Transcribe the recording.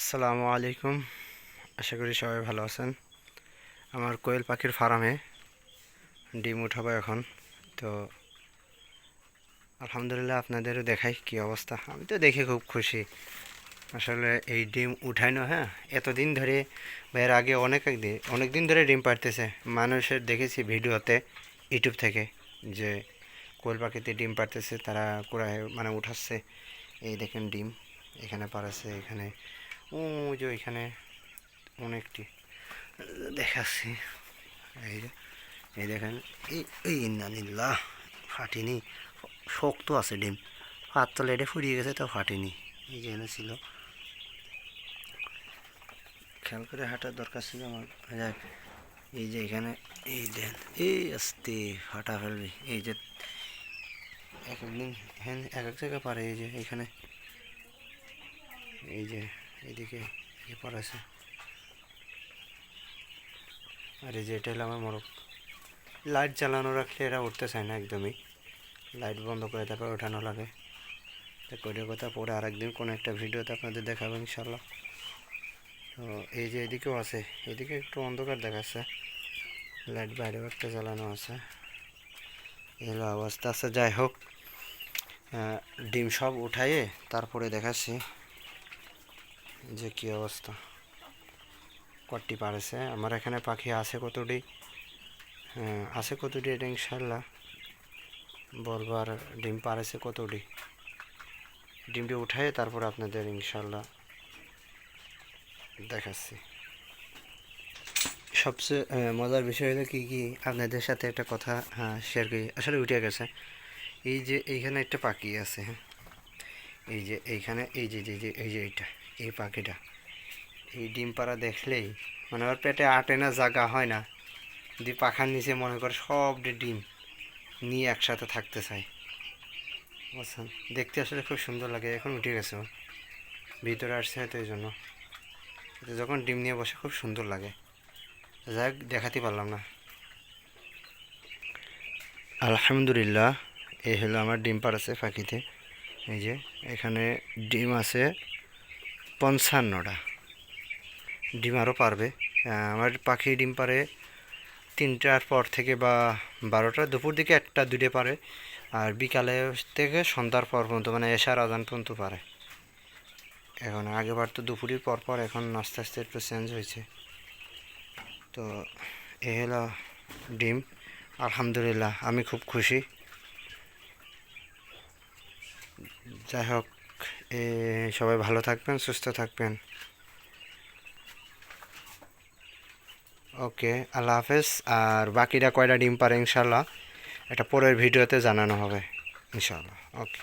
আসসালামু আলাইকুম। আশা করি সবাই ভালো আছেন। আমার কোয়েল পাখির ফার্মে ডিম উঠাবো এখন। তো আলহামদুলিল্লাহ আপনাদেরও দেখাই কি অবস্থা। আমি তো দেখে খুব খুশি। আসলে এই ডিম উঠাইনো হ্যাঁ এতদিন ধরে এর আগে অনেক দিন অনেক দিন ধরে ডিম পাড়তেছে। মানুষের দেখেছি ভিডিওতে, ইউটিউব থেকে, যে কোয়েল পাখিতে ডিম পাড়তেছে, তারা কুড়ায় মানে উঠাচ্ছে। এই দেখেন ডিম, এখানে পাড়াচ্ছে, এখানে যে ওইখানে অনেকটি দেখাচ্ছি। এই যে, এই দেখেন, এই ইন্দানিল্লাহ ফাটেনি। শক্ত আছে ডিম। হাত তলে এটা ফুরিয়ে গেছে, তো ফাটেনি। এই যে ছিল। খেয়াল করে হাঁটার দরকার ছিল আমার। যাক, এই যে এখানে, এই দেন, এই আস্তে ফাটা ফেলবি। এই যে এক একদিন হ্যাঁ এক এক জায়গায় পারে, এই যে এখানে। এই যে এদিকে এ পড়েছে আর এই যে এটা হলো আমার মোরগ লাইট জ্বালানো রাখলে এরা উঠতে চায় না একদমই। লাইট বন্ধ করে তারপর ওঠানো লাগে। তো কথা পরে আরেকদিন কোনো একটা ভিডিওতে আপনাদের দেখাবো ইনশাল্লাহ তো এই যে এদিকেও আছে। এদিকে একটু অন্ধকার দেখাচ্ছে। লাইট বাইরেও একটা জ্বালানো আছে। এলো অবস্থা। আছে যাই হোক। ডিম সব উঠাইয়ে তারপরে দেখাচ্ছি। যে কি অবস্থা? কটি পারেছে। আমার এখানে পাখি আছে কতটি? হ্যাঁ আছে কতটি এটা ইনশাল্লাহ বলব আর ডিম পারেছে কতটি? ডিমটি উঠাই তারপর আপনাদের ইনশাল্লাহ দেখাচ্ছি। সবচেয়ে মজার বিষয় হলো কি কি আপনাদের সাথে একটা কথা হ্যাঁ শেয়ার করি। আসলে উঠে গেছে। এই যে এইখানে একটা পাখি আছে হ্যাঁ। এই যে এইখানে, এই যে যে- এই যে এইটা। এই পাখিটা। এই ডিম পাড়া দেখলেই মানে ওর পেটে আটে না, জাগা হয় না। দিয়ে পাখার নিচে মনে করে সব ডিম নিয়ে একসাথে থাকতে চায়। বুঝছেন? দেখতে আসলে খুব সুন্দর লাগে, এখন উঠে গেছে। ভিতরে আসছে হয়তো এই জন্য। যখন ডিম নিয়ে বসে খুব সুন্দর লাগে। যাই দেখাতে পারলাম না। আলহামদুলিল্লাহ, এই হলো আমার ডিম পাড়াছে পাখিতে। এই যে, এখানে ডিম আছে পঞ্চান্নটা। ডিম আরও পারবে। আমার পাখি ডিম পারে তিনটার পর থেকে বা বারোটা, দুপুর দিকে একটা দুটো পারে। আর বিকালে থেকে সন্ধ্যার পর পর্যন্ত মানে এশার আজান পর্যন্ত পারে। এখন আগেবার তো দুপুরের পর পর, এখন আস্তে আস্তে একটু চেঞ্জ হয়েছে। তো এ হলো ডিম। আলহামদুলিল্লাহ, আমি খুব খুশি। যাই হোক সবাই ভালো থাকবেন, সুস্থ থাকবেন। ওকে, আল্লাহ হাফেজ। আর বাকিরা কয়টা ডিম পারে ইনশাল্লাহ এটা পরের ভিডিওতে জানানো হবে ইনশাল্লাহ ওকে।